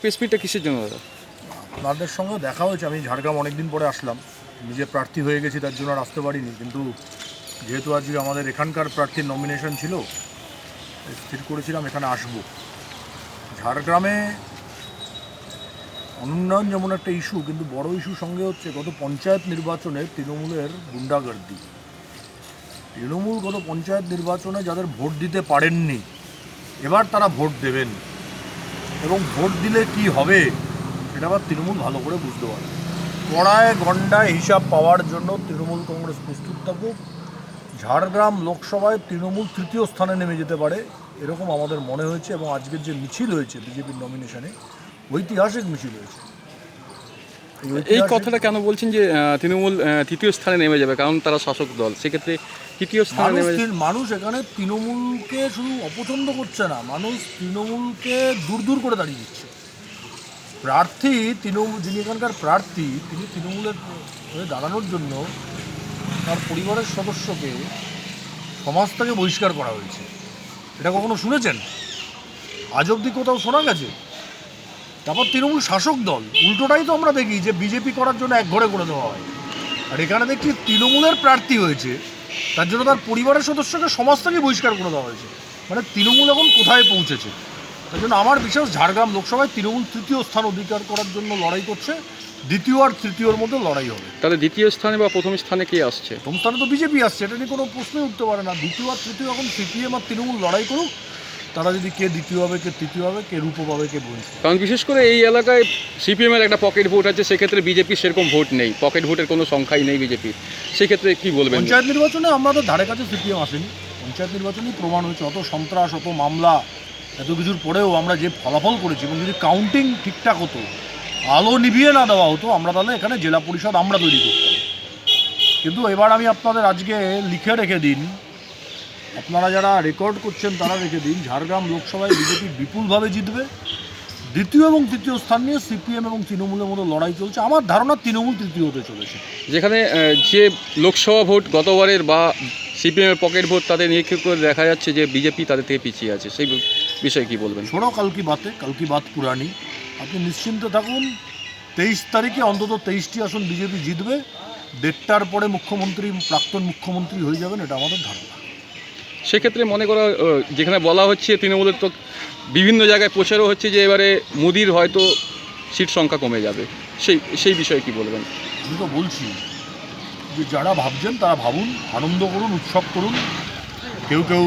Press কিসের জন্য? দাদা আপনাদের সঙ্গে দেখা হয়েছে, আমি ঝাড়গ্রাম অনেকদিন পরে আসলাম। নিজে প্রার্থী হয়ে গেছি, তার জন্য আর আসতে পারিনি, কিন্তু যেহেতু আজকে আমাদের এখানকার প্রার্থীর নমিনেশন ছিল, স্থির করেছিলাম, এখানে আসব। ঝাড়গ্রামে অনুন্নয়ন যেমন একটা ইস্যু কিন্তু বড় ইস্যু সঙ্গে হচ্ছে গত পঞ্চায়েত নির্বাচনে তৃণমূলের গুন্ডাগর্দি। তৃণমূল গত পঞ্চায়েত নির্বাচনে যাদের ভোট দিতে পারেননি, এবার তারা ভোট দেবেন। এবং ভোট দিলে কি হবে সেটা আবার তৃণমূল ভালো করে বুঝতে পারে। কড়ায় গন্ডায় হিসাব পাওয়ার জন্য তৃণমূল কংগ্রেস প্রস্তুত থাকুক। ঝাড়গ্রাম লোকসভায় তৃণমূল তৃতীয় স্থানে নেমে যেতে পারে এরকম আমাদের মনে হয়েছে এবং আজকের যে মিছিল হয়েছে বিজেপির নমিনেশনে ঐতিহাসিক মিছিল হয়েছে। এই কথাটা কেন বলছেন যে তৃণমূল তৃতীয় স্থানে নেমে যাবে কারণ তারা শাসক দল। সেক্ষেত্রে তৃতীয় স্থানে মানুষ নেমে মানুষ এখানে তৃণমূলকে শুধু অপছন্দ করছে না মানুষ তৃণমূলকে দূর দূর করে দাঁড়িয়ে দিচ্ছে। প্রার্থী তৃণমূল যিনি এখানকার প্রার্থী তিনি তৃণমূলের হয়ে দাঁড়ানোর জন্য তার পরিবারের সদস্যকে সমাজ থেকে বহিষ্কার করা হয়েছে। এটা কখনো শুনেছেন? আজ অবধি কোথাও শোনা গেছে? তারপর তৃণমূল শাসক দল উল্টোটাই তো আমরা দেখি যে বিজেপি করার জন্য এক ঘরে করে দেওয়া হয়। আর এখানে দেখছি তৃণমূলের প্রার্থী হয়েছে। তার জন্য তার পরিবারের সদস্যকে সমাজ থেকে বহিষ্কার করে দেওয়া হয়েছে। মানে তৃণমূল এখন কোথায় পৌঁছেছে? তার জন্য আমার বিশ্বাস ঝাড়গ্রাম লোকসভায় তৃণমূল তৃতীয় স্থান অধিকার করার জন্য লড়াই করছে। দ্বিতীয় আর তৃতীয়র মধ্যে লড়াই হবে। তাহলে দ্বিতীয় স্থানে বা প্রথম স্থানে কে আসছে? প্রথম স্থানে তো বিজেপি আসছে এটা নিয়ে কোনো প্রশ্নই উঠতে পারে না। দ্বিতীয় আর তৃতীয় এখন সিপিএম আর তৃণমূল লড়াই করুক তারা যদি কে দ্বিতীয় হবে কে তৃতীয় হবে কে রূপ পাবে কে বঞ্চিত কারণ বিশেষ করে এই এলাকায় সিপিএম এর একটা পকেট ভোট আছে সেক্ষেত্রে বিজেপির সেরকম ভোট নেই। পকেট ভোটের কোনো সংখ্যাই নেই বিজেপির সেক্ষেত্রে কি বলবেন? পঞ্চায়েত নির্বাচনে আমাদের ধারে কাছে সিপিএম আসেনি। পঞ্চায়েত নির্বাচনেই প্রমাণ হয়েছে অত সন্ত্রাস অত মামলা এত কিছুর পরেও আমরা যে ফলাফল করেছি এবং যদি কাউন্টিং ঠিকঠাক হতো আলো নিভিয়ে না দেওয়া হতো আমরা তাহলে এখানে জেলা পরিষদ আমরা তৈরি করতাম। কিন্তু এবার আমি আপনাদের আজকে লিখে রেখে দিন আপনারা যারা রেকর্ড করছেন তারা রেখে দিন ঝাড়গ্রাম লোকসভায় বিজেপি বিপুলভাবে জিতবে। দ্বিতীয় এবং তৃতীয় স্থান নিয়ে সিপিএম এবং তৃণমূলের মধ্যে লড়াই চলছে। আমার ধারণা তৃণমূল তৃতীয় হতে চলেছে। যেখানে যে লোকসভা ভোট গতবারের বা সিপিএমের পকেট ভোট তাদের নিরীক্ষা করে দেখা যাচ্ছে যে বিজেপি তাদের থেকে পিছিয়ে আছে। সেই বিষয়ে কি বলবেন? ছোড়ো কালকি বাতে কালকি বাত পুরানি আপনি নিশ্চিন্ত থাকুন তেইশ তারিখে অন্তত তেইশটি আসন বিজেপি জিতবে। দেড়টার পরে মুখ্যমন্ত্রী প্রাক্তন মুখ্যমন্ত্রী হয়ে যাবেন এটা আমাদের ধারণা। সেক্ষেত্রে মনে করা যেখানে বলা হচ্ছে তৃণমূলের তো বিভিন্ন জায়গায় প্রচারও হচ্ছে যে এবারে মোদির হয়তো সিট সংখ্যা কমে যাবে। সেই সেই বিষয়ে কি বলবেন? আমি তো বলছি যে যারা ভাবছেন তারা ভাবুন, আনন্দ করুন, উৎসব করুন। কেউ কেউ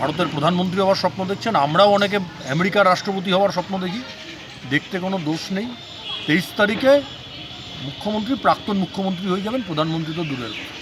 ভারতের প্রধানমন্ত্রী হওয়ার স্বপ্ন দেখছেন, আমরাও অনেকে আমেরিকার রাষ্ট্রপতি হওয়ার স্বপ্ন দেখি। দেখতে কোনো দোষ নেই। তেইশ তারিখে মুখ্যমন্ত্রী, প্রাক্তন মুখ্যমন্ত্রী হয়ে যাবেন, প্রধানমন্ত্রী তো দূরের কথা।